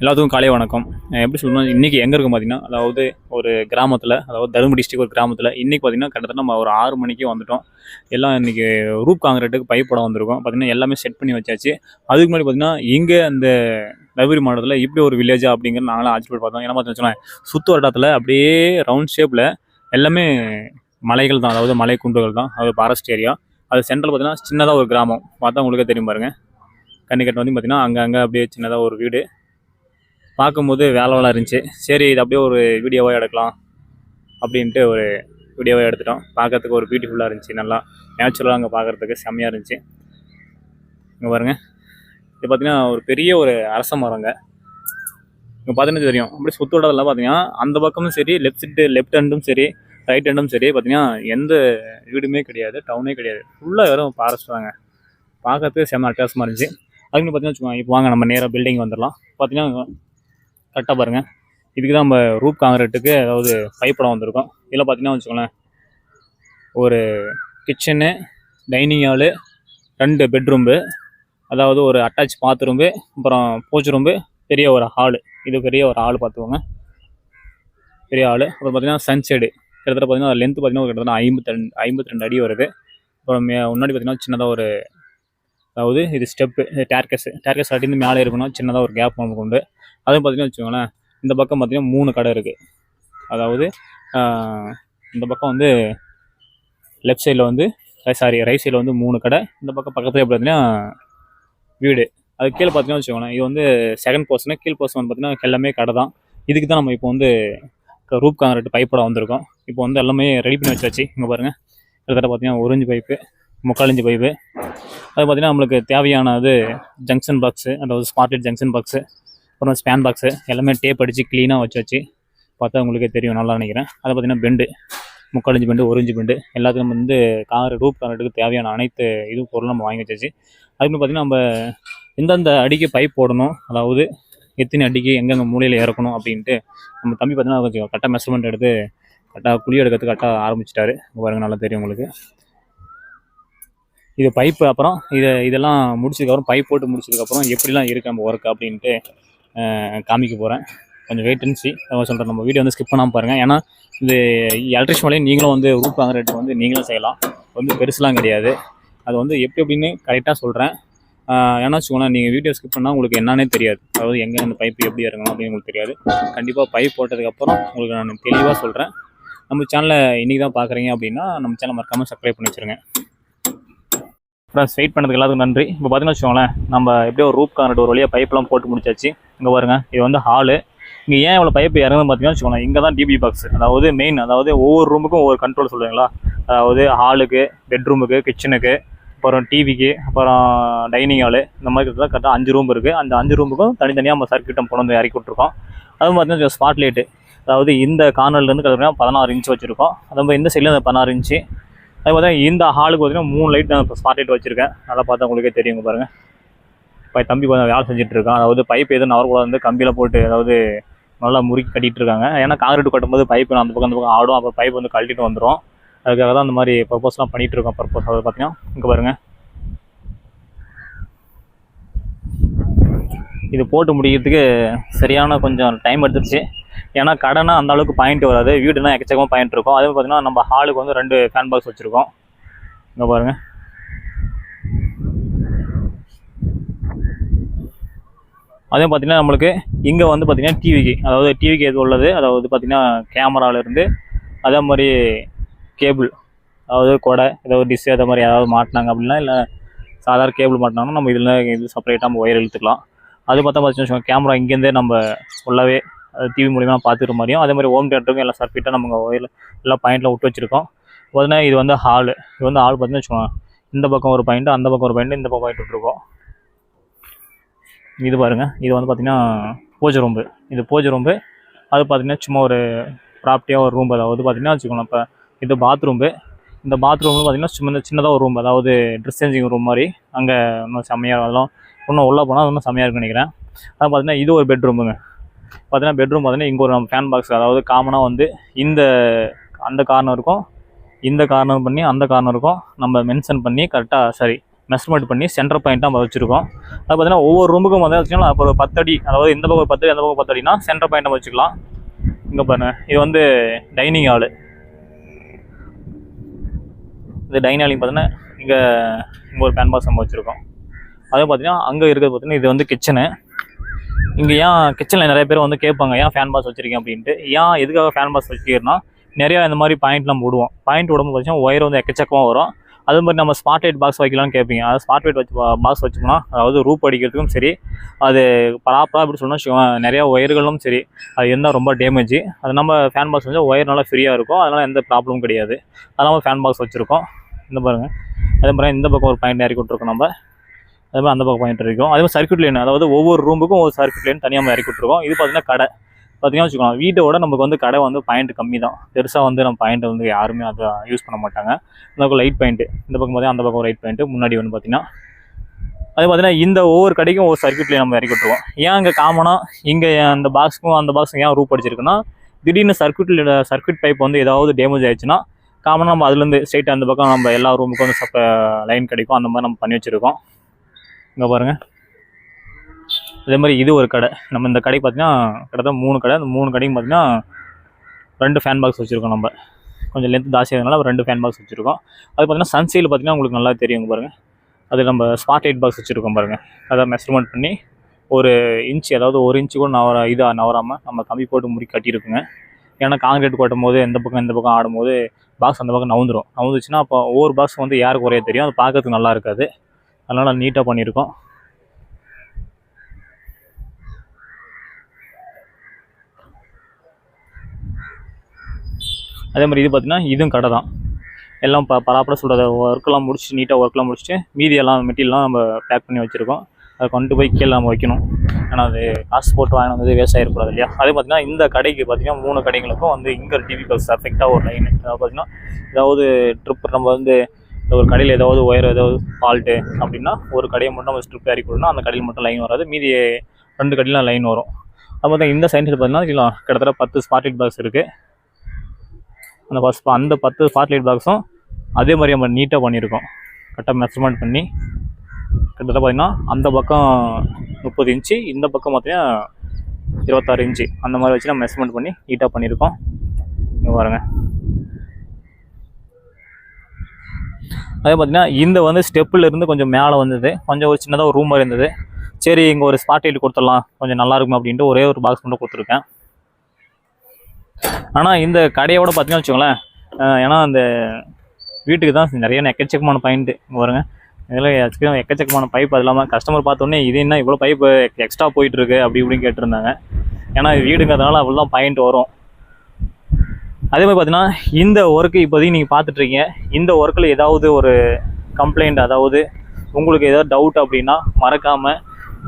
எல்லாத்துக்கும் காலை வணக்கம். எப்படி சொல்லணும் இன்றைக்கி எங்கே இருக்கும் பார்த்தீங்கன்னா அதாவது ஒரு கிராமத்தில் அதாவது தருமபுரி டிஸ்ட்ரிக் ஒரு கிராமத்தில் இன்றைக்கி பார்த்திங்கன்னா கிட்டத்தட்ட நம்ம ஒரு ஆறு மணிக்கு வந்துட்டோம். எல்லாம் இன்றைக்கி ரூப் காங்கிரீட்டுக்கு பைப் போட வந்திருக்கோம். பார்த்தீங்கன்னா எல்லாமே செட் பண்ணி வச்சாச்சு. அதுக்கு முன்னாடி பார்த்திங்கன்னா இங்கே அந்த தருமபுரி மாவட்டத்தில் இப்படி ஒரு வில்லேஜா அப்படிங்கிற நாங்களாம் ஆச்சரியப்பட்டு பார்த்தோம். ஏன்னா பார்த்தீங்கன்னா வச்சுக்கோங்களேன், சுற்று வட்டாரத்தில் அப்படியே ரவுண்ட் ஷேப்பில் எல்லாமே மலைகள் தான் அதாவது மலை குன்றுகள் தான். அது ஃபாரஸ்ட் ஏரியா அது சென்ட்ரல் பார்த்தீங்கன்னா சின்னதாக ஒரு கிராமம். பார்த்தா உங்களுக்கே தெரியும் பாருங்கள் கன்னிக்கட்டு வந்து பார்த்திங்கன்னா அங்கே அங்கே அப்படியே சின்னதாக ஒரு வீடு. பார்க்கும்போது வேலை வேலை இருந்துச்சு. சரி இது அப்படியே ஒரு வீடியோவாக எடுக்கலாம் அப்படின்ட்டு ஒரு வீடியோவாக எடுத்துட்டோம். பார்க்கறதுக்கு ஒரு பியூட்டிஃபுல்லாக இருந்துச்சு. நல்லா நேச்சுரலாக அங்கே பார்க்குறதுக்கு செம்மையாக இருந்துச்சு. இங்கே பாருங்கள் இது பார்த்திங்கன்னா ஒரு பெரிய ஒரு அரச மரங்க. இங்கே பார்த்தீங்கன்னா தெரியும். அப்படியே சுத்தோடதெல்லாம் பார்த்தீங்கன்னா அந்த பக்கமும் சரி லெஃப்ட் சைடு லெஃப்ட் ஹேண்டும் சரி ரைட் ஹேண்டும் சரி பார்த்தீங்கன்னா எந்த வீடுமே கிடையாது டவுனே கிடையாது. ஃபுல்லாக வெறும் ஃபாரஸ்ட் தாங்க. பார்க்கறதுக்கு செம்ம அட்டகாசமாக இருந்துச்சு. அதுக்குன்னு பார்த்தீங்கன்னா வச்சுக்கோங்க இப்போ வாங்க நம்ம நேராக பில்டிங் வந்துடலாம். பார்த்தீங்கன்னா கரெக்டாக பாருங்கள் இதுக்கு தான் நம்ம ரூப் காங்கிரீட்டுக்கு அதாவது பைப்படம் வந்திருக்கோம். இதில் பார்த்தீங்கன்னா வச்சுக்கோங்களேன் ஒரு கிச்சனு டைனிங் ஹாலு ரெண்டு பெட்ரூம்பு அதாவது ஒரு அட்டாச் பாத்ரூம்பு அப்புறம் போச்சு ரூம்பு பெரிய ஒரு ஹாலு இது பெரிய ஒரு ஹால் பார்த்துக்கோங்க பெரிய ஹாலு அப்புறம் பார்த்தீங்கன்னா சன்செடு கிட்டத்தட்ட பார்த்தீங்கன்னா லென்த்து பார்த்தீங்கன்னா கிட்டத்தட்ட ஐம்பத்தி ரெண்டு ஐம்பத்தி ரெண்டு அடி வருது. அப்புறம் மே- முன்னாடி பார்த்தீங்கன்னா சின்னதாக ஒரு அதாவது இது ஸ்டெப்பு டேர்கஸ் டேர்கஸ் அடிந்து மேலே இருக்கணும் சின்னதாக ஒரு கேப் நமக்கு உண்டு. அதுவும் பார்த்தீங்கன்னா வச்சுக்கோங்களேன் இந்த பக்கம் பார்த்தீங்கன்னா மூணு கடை இருக்குது அதாவது இந்த பக்கம் வந்து லெஃப்ட் சைடில் வந்து சாரி ரைட் சைடில் வந்து மூணு கடை. இந்த பக்கம் பக்கத்துலேயே பார்த்தீங்கன்னா வீடு. அது கீழே பார்த்தீங்கன்னா வச்சுக்கோங்களேன் இது வந்து செகண்ட் போர்ஷனு கீழ் போர்ஷன் வந்து பார்த்தீங்கன்னா எல்லாமே கடை தான். இதுக்கு தான் நம்ம இப்போ வந்து ரூப் காங்கிரட் பைப்போட வந்திருக்கோம். இப்போ வந்து எல்லாமே ரெடி பண்ணி வச்சாச்சு. இங்கே பாருங்கள் கிட்டத்தட்ட பார்த்தீங்கன்னா ஒரு இன்ச்சு பைப்பு முக்காலஞ்சு பைப்பு அது பார்த்தீங்கன்னா நம்மளுக்கு தேவையானது ஜங்ஷன் பாக்ஸு அதாவது ஸ்மார்ட் ஜங்ஷன் பாக்ஸு அப்புறம் ஸ்பேன் பாக்ஸு எல்லாமே டேப் அடித்து க்ளீனாக வச்சு வச்சு பார்த்தா உங்களுக்கே தெரியும் நல்லா நினைக்கிறேன். அதை பார்த்தீங்கன்னா பெண்டு முக்காலஞ்சு பெண்டு ஒரு இஞ்சு பெண்டு எல்லாத்துக்கும் வந்து கார் ரூப் கார்டுக்கு தேவையான அனைத்து இது பொருளும் நம்ம வாங்கி வச்சாச்சு. அதுக்கு பார்த்தீங்கன்னா நம்ம எந்தெந்த அடிக்கு பைப் போடணும் அதாவது எத்தனை அடிக்கு எங்கெங்கே மூலையில் இறக்கணும் அப்படின்ட்டு நம்ம தம்பி பார்த்தீங்கன்னா கொஞ்சம் கரெக்டாக மெஷர்மெண்ட் எடுத்து கரெக்டாக குழி எடுக்கிறதுக்கு கரெக்டாக ஆரம்பிச்சிட்டாரு. பாருங்க நல்லா தெரியும் உங்களுக்கு. இது பைப்பு அப்புறம் இதை இதெல்லாம் முடிச்சதுக்கப்புறம் பைப் போட்டு முடிச்சதுக்கப்புறம் எப்படிலாம் இருக்குது நம்ம ஒர்க் அப்படின்ட்டு காமிக்க போகிறேன் கொஞ்சம் வெயிட் அண்ட் சி சொல்கிறேன் நம்ம வீடியோ வந்து ஸ்கிப் பண்ணாமல் பாருங்கள் ஏன்னா இது எலக்ட்ரிஷன் வேலையும் நீங்களும் வந்து ரூப் வாங்குற வந்து நீங்களும் செய்யலாம். வந்து பெருசுலாம் கிடையாது. அது வந்து எப்படி எப்படின்னு கரெக்டாக சொல்கிறேன் ஏன்னா வச்சுக்கோங்களேன் நீங்கள் வீடியோ ஸ்கிப் பண்ணால் உங்களுக்கு என்னன்னே தெரியாது. அதாவது எங்கே அந்த பைப் எப்படி இறங்கணும் அப்படின்னு உங்களுக்கு தெரியாது. கண்டிப்பாக பைப் போட்டதுக்கப்புறம் உங்களுக்கு நான் தெளிவாக சொல்கிறேன் நம்ம சேனலை இன்றைக்கி தான் பார்க்குறீங்க அப்படின்னா நம்ம சேனல் மறக்காமல் சப்ஸ்கிரைப் பண்ணி வச்சுருங்க. ஃப்ரெண்ட்ஸ் வெயிட் பண்ணதுக்கு எல்லாத்துக்கும் நன்றி. இப்போ பார்த்தீங்கன்னா வச்சுக்கோங்களேன் நம்ம எப்படியோ ஒரு ரூப் கார்டு ஒரு வழியாக பைப்லாம் போட்டு முடிச்சாச்சு. இங்கே பாருங்கள் இது வந்து ஹாலு இங்கே ஏன் இவ்வளோ பைப் இறங்குன்னு பார்த்தீங்கன்னா வச்சுக்கோங்களேன் இங்கே தான் டிபி பாக்ஸ் அதாவது மெயின் அதாவது ஒவ்வொரு ரூமுக்கும் ஒவ்வொரு கண்ட்ரோல் சொல்லுவீங்களா? அதாவது ஹாலுக்கு பெட்ரூமுக்கு கிச்சனுக்கு அப்புறம் டிவிக்கு அப்புறம் டைனிங் ஹாலு இந்த மாதிரி தான் கரெக்டாக அஞ்சு ரூம் இருக்குது அந்த அஞ்சு ரூமுக்கும் தனித்தனியாக நம்ம சர்க்கியூட்டை கொண்டு வந்து இறக்கி விட்ருக்கோம் அதுவும் பார்த்தீங்கன்னா ஸ்பாட் லைட்டு அதாவது இந்த கார்னர்லேருந்து பார்த்தீங்கன்னா பதினாறு இன்ச்சு வச்சுருக்கோம். அது மாதிரி இந்த சைடில் அந்த பதினாறு இன்ச்சு அது பார்த்தீங்கன்னா இந்த ஹாலுக்கு பார்த்தீங்கன்னா மூணு லைட் நான் இப்போ ஸ்பாட் லைட் வச்சுருக்கேன். நல்லா பார்த்தா உங்களுக்கே தெரியுங்க பாருங்கள் இப்போ தம்பி கொஞ்சம் வேலை செஞ்சுட்டு இருக்கான். அதாவது பைப் எதுவும் நவரக்கூடாது வந்து கம்பியில் போட்டு அதாவது நல்லா முறுக்கி கட்டிட்டு இருக்காங்க. ஏன்னா காங்கிரீட் கட்டும்போது பைப் அந்த பக்கம் அந்த பக்கம் ஆடும். அப்புறம் பைப் வந்து கழட்டிட்டு வந்துடும் அதுக்காக தான் அந்த மாதிரி பர்பஸ்லாம் பண்ணிகிட்டு இருக்கோம். பர்பஸ் அதாவது பார்த்தீங்கன்னா இங்கே பாருங்கள் இது போட்டு முடிக்கிறதுக்கு சரியான கொஞ்சம் டைம் எடுத்துருச்சு. ஏன்னா கடைனா அந்த அளவுக்கு பாயிண்ட் வராது. வீடுனா எக்கச்சக்கமாக பாயிண்ட் இருக்கும். அதே பார்த்தீங்கன்னா நம்ம ஹாலுக்கு வந்து ரெண்டு ஃபேன் பாக்ஸ் வச்சுருக்கோம். இங்கே பாருங்கள் அதே பார்த்தீங்கன்னா நம்மளுக்கு இங்கே வந்து பார்த்திங்கன்னா டிவிக்கு அதாவது டிவிக்கு எது உள்ளது? அதாவது பார்த்திங்கன்னா கேமராவிலேருந்து அதே மாதிரி கேபிள் அதாவது கொடை ஏதாவது டிஷ் அதே மாதிரி ஏதாவது மாட்டினாங்க அப்படின்னா இல்லை சாதாரண கேபிள் மாட்டினாங்கன்னா நம்ம இதில் இது செப்பரேட்டாக நம்ம ஒயர் இழுத்துக்கலாம். அது பார்த்தா பார்த்தீங்கன்னா கேமரா இங்கேருந்தே நம்ம ஃபுல்லாகவே டிவி மூலிமா பார்த்துக்கிற மாதிரியும் அதே மாதிரி ஹோம் தேட்டருக்கும் எல்லாம் சர்ஃபிட்டாக நம்ம ஒயில் எல்லாம் பாயிண்டில் விட்டு வச்சுருக்கோம். பார்த்தீங்கன்னா இது வந்து ஹாலு இது வந்து ஹால் பார்த்தீங்கன்னா வச்சுக்கோங்க. இந்த பக்கம் ஒரு பாயிண்ட் அந்த பக்கம் ஒரு பாயிண்ட் இந்த பக்கம் பாயிண்ட் விட்டுருக்கோம். இது பாருங்க. இது வந்து பார்த்திங்கன்னா பூஜை ரூம்பு இது பூஜை ரூம்பு அது பார்த்தீங்கன்னா சும்மா ஒரு ப்ராப்பர்ட்டியாக ஒரு ரூம் அதாவது பார்த்திங்கன்னா வச்சுக்கோங்களேன் இப்போ இது பாத்ரூம்பு இந்த பாத்ரூம் பார்த்திங்கன்னா சின்ன சின்னதாக ஒரு ரூம் அதாவது ட்ரெஸ் சேஞ்சிங் ரூம் மாதிரி. அங்கே இன்னும் செம்மையாக அதெல்லாம் இன்னும் உள்ளே போனால் இன்னும் செம்மையாக இருக்குன்னு நினைக்கிறேன். அது பார்த்தீங்கன்னா இது ஒரு பெட்ரூமுங்க பார்த்தீங்கன்னா பெட்ரூம் பார்த்தீங்கன்னா இங்கே ஒரு நம்ம ஃபேன் பாக்ஸ் அதாவது காமனாக வந்து இந்த அந்த கார்னருக்கும் இந்த கார்னர் பண்ணி அந்த கார்னருக்கும் நம்ம மென்ஷன் பண்ணி கரெக்டாக சரி மெஷர்மெண்ட் பண்ணி சென்டர் பாயிண்ட்டாக நம்ம வச்சுருக்கோம். அது பார்த்தீங்கன்னா ஒவ்வொரு ரூமுக்கும் வந்து வச்சுக்கலாம் ஒரு பத்தடி அதாவது இந்த பக்கம் ஒரு பத்து அந்த பக்கம் பத்தடினா சென்டர் பாயிண்ட் நம்ம வச்சுக்கலாம். இங்கே பாருங்க இது வந்து டைனிங் ஹாலு இது டைனிங் ஹாலிங் பார்த்தீங்கன்னா இங்கே இங்கே ஒரு பேன் பாக்ஸ் நம்ம வச்சுருக்கோம். அதே பார்த்தீங்கன்னா அங்கே இருக்கிறது பார்த்தீங்கன்னா இது வந்து கிச்சனு இங்கே ஏன் கிச்சனில் நிறைய பேர் வந்து கேட்பாங்க ஏன் ஃபேன் பாஸ் வச்சுருக்கேன் அப்படின்ட்டு. ஏன் எதுக்காக ஃபேன் பாஸ் வச்சுக்கிறேன்னா நிறையா இந்த மாதிரி பாயிண்ட் நம்ம விடுவோம் பாயிண்ட் விடும்போது பார்த்தீங்கன்னா ஒயர் வந்து எக்கச்சக்கமாக வரும். அது மாதிரி நம்ம ஸ்மார்ட் லைட் பாக்ஸ் வைக்கலாம்னு கேட்பீங்க. அதாவது ஸ்மார்ட் லைட் வச்சு பாக்ஸ் வச்சோம்னா அதாவது ரூப் அடிக்கிறதுக்கும் சரி அது ப்ராப்பராக எப்படி சொன்னால் நிறையா ஒயர்களும் சரி அது இருந்தால் ரொம்ப டேமேஜ் அது நம்ம ஃபேன் பாக்ஸ் வச்சால் ஒயர் நல்லா ஃப்ரீயாக இருக்கும். அதனால் எந்த ப்ராப்ளமும் கிடையாது. அதனால் ஃபேன் பாக்ஸ் வச்சுருக்கோம். இந்த பாருங்கள் அதே மாதிரி இந்த பக்கம் ஒரு பாயிண்ட் இறக்கி விட்ருக்கோம் நம்ம. அது மாதிரி அந்த பக்கம் பாயிண்ட் இருக்கும். அதே மாதிரி சர்க்கியூட் லைன் அதாவது ஒவ்வொரு ரூமுக்கும் ஒரு சர்க்கியூட் லைன் தனியாக நம்ம இறக்கி விட்ருக்கோம் இது பார்த்தீங்கன்னா கடை. பார்த்தீங்கன்னா வச்சுக்கோங்க வீட்டோட நமக்கு வந்து கடை வந்து பாயிண்ட் கம்மி தான் பெருசாக வந்து நம்ம பாயிண்ட் வந்து யாருமே அதை யூஸ் பண்ண மாட்டாங்க. இந்த பக்கம் லைட் பாயிண்ட்டு இந்த பக்கம் பார்த்தீங்கன்னா அந்த பக்கம் லைட் பாயிண்ட்டு முன்னாடி வந்து பார்த்திங்கன்னா அது பார்த்தீங்கன்னா இந்த ஒவ்வொரு கடைக்கும் ஒவ்வொரு சர்க்யூட் லைன் நம்ம இறக்கி விட்ருவோம் ஏன் இங்கே காமனாக இங்கே அந்த பாக்ஸுக்கும் அந்த பாக்ஸுக்கும் ஏன் ரூப் அடிச்சிருக்குன்னா திடீர்னு சர்க்யூட் சர்க்கியூட் பைப் வந்து ஏதாவது டேமேஜ் ஆயிடுச்சுன்னா காமனாக நம்ம அதுலேருந்து ஸ்ட்ரெயிட்டாக அந்த பக்கம் நம்ம எல்லா ரூமுக்கும் வந்து சப்ப லைன் கிடைக்கும். அந்த மாதிரி நம்ம பண்ணி வச்சுருக்கோம். இங்கே பாருங்கள் அதே மாதிரி இது ஒரு கடை. நம்ம இந்த கடை பார்த்தீங்கன்னா கிட்டத்தட்ட மூணு கடை. அந்த மூணு கடையும் பார்த்தீங்கன்னா ரெண்டு ஃபேன் பாக்ஸ் வச்சுருக்கோம் நம்ம. கொஞ்சம் லென்த் ஜாஸ்தியாகிறதுனால ரெண்டு ஃபேன் பாக்ஸ் வச்சுருக்கோம். அது பார்த்தீங்கன்னா சன்சைல் பார்த்தீங்கன்னா உங்களுக்கு நல்லா தெரியும் பாருங்கள் அது நம்ம ஸ்மார்ட் லைட் பாக்ஸ் வச்சுருக்கோம் பாருங்கள் அதை மெஷர்மெண்ட் பண்ணி ஒரு இன்ச் அதாவது ஒரு இன்ச்சு கூட நவர இதாக நவராமல் நம்ம கம்பி போட்டு முறி கட்டியிருக்குங்க. ஏன்னா காங்கிரீட் கொட்டும் போது எந்த பக்கம் இந்த பக்கம் ஆடும்போது பாக்ஸ் அந்த பக்கம் நவுந்துடும் நவுந்துச்சுன்னா அப்போ ஒவ்வொரு பாக்ஸ் வந்து யாருக்கு குறைய தெரியும்? அது பார்க்கறதுக்கு நல்லா இருக்காது. அதனால் நீட்டாக பண்ணியிருக்கோம். அதே மாதிரி இது பார்த்தீங்கன்னா இதுவும் கடை தான். எல்லாம் ப பராப்பராக சொல்கிறத ஒர்க்கெல்லாம் முடிச்சுட்டு நீட்டாக ஒர்க்லாம் முடிச்சுட்டு மீதி எல்லாம் மெட்டீரியல்லாம் நம்ம பேக் பண்ணி வச்சுருக்கோம். அதை கொண்டு போய் கீழே நம்ம வைக்கணும். ஏன்னா அது காசு போட்டு வாங்கினது வந்து வேஸ்ட் ஆகிடக்கூடாது இல்லையா? அதே பார்த்திங்கன்னா இந்த கடைக்கு பார்த்திங்கன்னா மூணு கடைகளுக்கும் வந்து இங்கே டிவி பஸ் எஃபெக்டாக ஒரு லைன் அதாவது பார்த்திங்கன்னா ஏதாவது ட்ரிப் நம்ம வந்து இந்த ஒரு கடையில் ஏதாவது ஒயர் ஏதாவது ஃபால்ட்டு அப்படின்னா ஒரு கடையை மட்டும் நம்ம ஸ்ட்ரிப் ஏறி கொடுனா அந்த கடையில் மட்டும் லைன் வராது. மீதி ரெண்டு கடையிலாம் லைன் வரும். அது பார்த்தா இந்த சைன்ஸில் பார்த்தீங்கன்னா கிட்டத்தட்ட பத்து ஸ்பாட் லைட் பாக்ஸ் இருக்குது அந்த பஸ் அந்த பத்து ஸ்பாட் லைட் பாக்ஸும் அதே மாதிரி நம்ம நீட்டாக பண்ணியிருக்கோம். கரெக்டாக மெஷர்மெண்ட் பண்ணி கிட்டத்தட்ட பார்த்தீங்கன்னா அந்த பக்கம் முப்பது இன்ச்சு இந்த பக்கம் பார்த்தீங்கன்னா இருபத்தாறு இன்ச்சு அந்த மாதிரி வச்சு நம்ம மெஷர்மெண்ட் பண்ணி நீட்டாக பண்ணியிருக்கோம். இங்கே பாருங்கள் அதே பார்த்தீங்கன்னா இந்த வந்து ஸ்டெப்பில் இருந்து கொஞ்சம் மேலே வந்தது. கொஞ்சம் ஒரு சின்னதாக ஒரு ரூம் மாதிரி இருந்தது. சரி இங்கே ஒரு ஸ்பாட் லைட் கொடுத்துடலாம். கொஞ்சம் நல்லா இருக்கும் அப்படின்ட்டு ஒரே ஒரு பாக்ஸ் மட்டும் கொடுத்துருக்கேன். ஆனால் இந்த கடையோட பார்த்தீங்கன்னா வச்சுக்கோங்களேன் ஏன்னா அந்த வீட்டுக்கு தான் நிறைய எக்கச்சக்கமான பாயிண்ட்டு இங்கே பாருங்க. இதில் எக்கச்சக்கமான பைப் அது இல்லாமல் கஸ்டமர் பார்த்தோன்னே இது என்ன இவ்வளோ பைப்பு எக்ஸ்ட்ரா போயிட்டுருக்கு அப்படி இப்படின்னு கேட்டிருந்தாங்க. ஏன்னா வீடுங்கிறதுனால அவ்வளோ தான் பாயிண்ட் வரும். அதே மாதிரி பார்த்தீங்கன்னா இந்த ஒர்க்கு இப்போதைக்கு நீங்கள் பார்த்துட்ருக்கீங்க. இந்த ஒர்க்கில் ஏதாவது ஒரு கம்ப்ளைண்ட் அதாவது உங்களுக்கு ஏதாவது டவுட் அப்படின்னா மறக்காமல்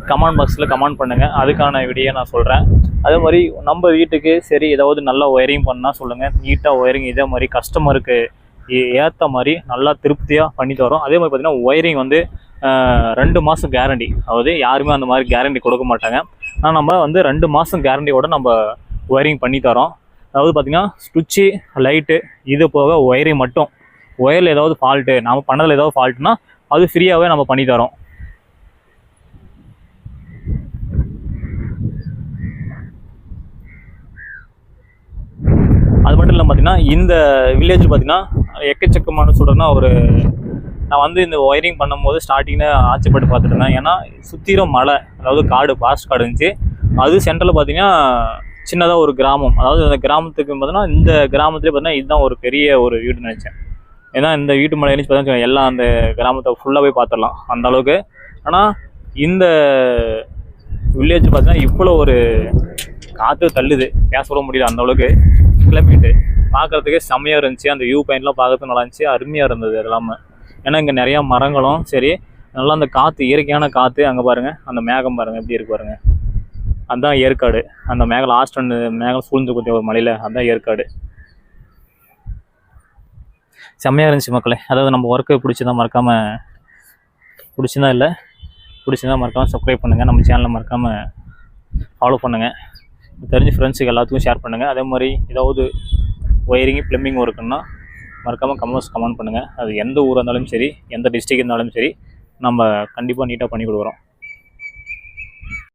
கமெண்ட் பாக்ஸில் கமெண்ட் பண்ணுங்கள் அதுக்கான விடையை நான் சொல்கிறேன் அதே மாதிரி நம்ம வீட்டுக்கு சரி ஏதாவது நல்ல ஒயரிங் பண்ணால் சொல்லுங்கள் நீட்டாக ஒயரிங் இதே மாதிரி கஸ்டமருக்கு ஏற்ற மாதிரி நல்லா திருப்தியாக பண்ணி தரோம். அதே மாதிரி பார்த்திங்கன்னா ஒயரிங் வந்து ரெண்டு மாதம் கேரண்டி அதாவது யாருமே அந்த மாதிரி கேரண்டி கொடுக்க மாட்டாங்க. ஆனால் நம்ம வந்து ரெண்டு மாதம் கேரண்டியோட நம்ம ஒயரிங் பண்ணி தரோம். அதாவது பார்த்தீங்கன்னா ஸ்விட்சு லைட்டு இது போக ஒயரிங் மட்டும். ஒயரில் ஏதாவது ஃபால்ட்டு நம்ம பண்ணதில் ஏதாவது ஃபால்ட்னா அது ஃப்ரீயாகவே நம்ம பண்ணி தரோம். அது மட்டும் இல்லை பார்த்தீங்கன்னா இந்த வில்லேஜ் பார்த்தீங்கன்னா எக்கச்சக்கமான சொல்கிறேன்னா ஒரு நான் வந்து இந்த ஒயரிங் பண்ணும்போது ஸ்டார்டிங்கில் ஆச்சப்பட்டு பார்த்துட்டு இருந்தேன். ஏன்னா சுற்றிலும் மலை அதாவது காடு பாஸ்ட் காடு இருந்துச்சு. அது சென்டரில் பார்த்தீங்கன்னா சின்னதாக ஒரு கிராமம். அதாவது அந்த கிராமத்துக்கு பார்த்தீங்கன்னா இந்த கிராமத்துலேயே பார்த்தீங்கன்னா இதுதான் ஒரு பெரிய ஒரு வீடு நினச்சேன். ஏன்னா இந்த வீட்டு மலை எழுச்சி பார்த்தீங்கன்னா எல்லாம் அந்த கிராமத்தை ஃபுல்லாக போய் பார்த்துடலாம் அந்த அளவுக்கு. ஆனால் இந்த வில்லேஜ் பார்த்தீங்கன்னா இவ்வளோ ஒரு காற்று தள்ளுது. பேச சொல்ல முடியல அந்த அளவுக்கு. கிளம்பிட்டு பார்க்குறதுக்கே செம்மையாக இருந்துச்சு. அந்த வியூ பாயிண்ட்லாம் பார்க்கறதுக்கு நல்லா இருந்துச்சு. அருமையாக இருந்தது எல்லாமே. ஏன்னா இங்கே நிறையா மரங்களும் சரி நல்லா அந்த காற்று இயற்கையான காற்று அங்கே பாருங்கள் அந்த மேகம் பாருங்கள் எப்படி இருக்கு பாருங்கள் அதுதான் ஏற்காடு. அந்த மேகம் லாஸ்ட் ஒன்று மேகம் சூழ்ந்து குத்திய ஒரு மலையில் அதுதான் ஏற்காடு. செம்மையாக இருந்துச்சு மக்களே. அதாவது நம்ம ஒர்க்கு பிடிச்சதா மறக்காமல் பிடிச்சிருந்தா இல்லை பிடிச்சிருந்தா மறக்காமல் சப்ஸ்கிரைப் பண்ணுங்கள் நம்ம சேனலை மறக்காமல் ஃபாலோ பண்ணுங்கள் தெரிஞ்ச ஃப்ரெண்ட்ஸுக்கு எல்லாத்துக்கும் ஷேர் பண்ணுங்கள் அதே மாதிரி ஏதாவது ஒயரிங்கு ப்ளம்பிங் ஒர்க்குன்னா மறக்காமல் கமெண்ட்ஸ் கமெண்ட் பண்ணுங்கள் அது எந்த ஊராக இருந்தாலும் சரி எந்த டிஸ்ட்ரிக் இருந்தாலும் சரி நம்ம கண்டிப்பாக நீட்டாக பண்ணி கொடுக்குறோம்.